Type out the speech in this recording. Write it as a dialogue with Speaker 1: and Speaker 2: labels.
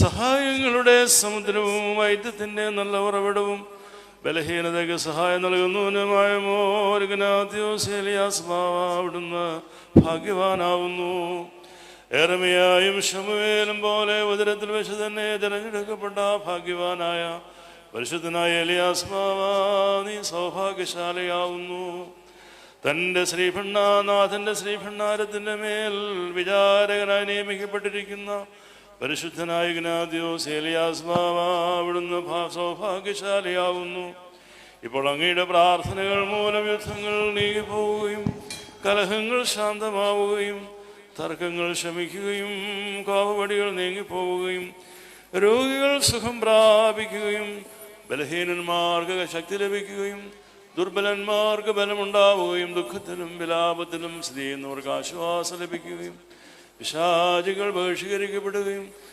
Speaker 1: സഹായങ്ങളുടെ സമുദ്രവും വൈദ്യത്തിന്റെ നല്ല ഉറവിടവും ബലഹീനതയ്ക്ക് സഹായം നൽകുന്നവനുമായ ഭാഗ്യവാനാവുന്നു. ഏറമയായും ശമുവേലും പോലെ ഉദരത്തിൽ വെച്ച് തന്നെ തിരഞ്ഞെടുക്കപ്പെട്ട ഭാഗ്യവാനായ പരിശുദ്ധനായ എലിയാസ് ബാവ നീ സൗഭാഗ്യശാലയാവുന്നു. തന്റെ ശ്രീഭണ്ണാനാഥന്റെ ശ്രീഭണ്ണാരത്തിന്റെ മേൽ വിചാരകനായി നിയമിക്കപ്പെട്ടിരിക്കുന്ന പരിശുദ്ധനായ ഗ്നാദ്യോസ് അവിടുന്ന് സൗഭാഗ്യശാലിയാവുന്നു. ഇപ്പോൾ അങ്ങയുടെ പ്രാർത്ഥനകൾ മൂലം യുദ്ധങ്ങൾ നീങ്ങിപ്പോവുകയും കലഹങ്ങൾ ശാന്തമാവുകയും തർക്കങ്ങൾ ശമിക്കുകയും കോപടികൾ നീങ്ങിപ്പോവുകയും രോഗികൾ സുഖം പ്രാപിക്കുകയും ബലഹീനന്മാർക്ക് ശക്തി ലഭിക്കുകയും ദുർബലന്മാർക്ക് ബലമുണ്ടാവുകയും ദുഃഖത്തിലും വിലാപത്തിലും സ്ഥിതി ചെയ്യുന്നവർക്ക് ആശ്വാസം ലഭിക്കുകയും പിശാചികൾ ബഹിഷ്കരിക്കപ്പെടുകയും